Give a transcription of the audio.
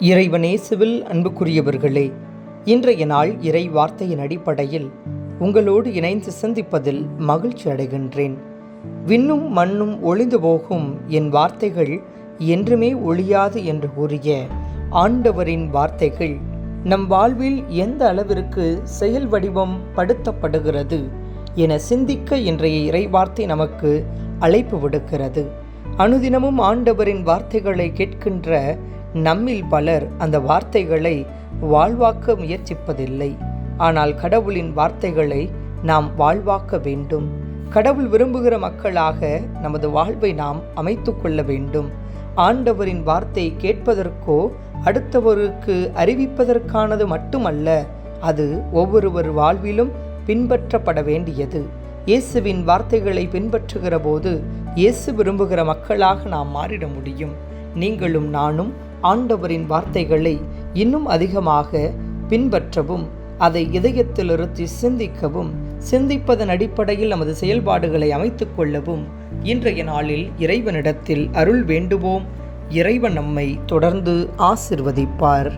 இறைவனேசுவில் அன்புக்குரியவர்களே இன்றைய நாள் இறை வார்த்தையின் அடிப்படையில் உங்களோடு இணைந்து சிந்திப்பதில் மகிழ்ச்சி அடைகின்றேன். விண்ணும் மண்ணும் ஒளிந்து போகும் என் வார்த்தைகள் என்றுமே ஒழியாது என்று கூறிய ஆண்டவரின் வார்த்தைகள் நம் வாழ்வில் எந்த அளவிற்கு செயல் வடிவம் படுத்தப்படுகிறது என சிந்திக்க இன்றைய இறைவார்த்தை நமக்கு அழைப்பு விடுக்கிறது. அனுதினமும் ஆண்டவரின் வார்த்தைகளை கேட்கின்ற நம்மில் பலர் அந்த வார்த்தைகளை வாழ்வாக்க முயற்சிப்பதில்லை. ஆனால் கடவுளின் வார்த்தைகளை நாம் வாழ்வாக்க வேண்டும். கடவுள் விரும்புகிற மக்களாக நமது வாழ்வை நாம் அமைத்து கொள்ள வேண்டும். ஆண்டவரின் வார்த்தை கேட்பதற்கோ அடுத்தவருக்கு அறிவிப்பதற்கானது மட்டுமல்ல அது ஒவ்வொருவர் வாழ்விலும் பின்பற்றப்பட வேண்டியது. இயேசுவின் வார்த்தைகளை பின்பற்றுகிற போது இயேசு விரும்புகிற மக்களாக நாம் மாறிட முடியும். நீங்களும் நானும் ஆண்டவரின் வார்த்தைகளை இன்னும் அதிகமாக பின்பற்றவும் அதை இதயத்தில் சிந்திக்கவும் சிந்திப்பதன் அடிப்படையில் நமது செயல்பாடுகளை அமைத்துக் கொள்ளவும் இன்றைய நாளில் இறைவனிடத்தில் அருள் வேண்டுவோம். இறைவன் நம்மை தொடர்ந்து ஆசிர்வதிப்பார்.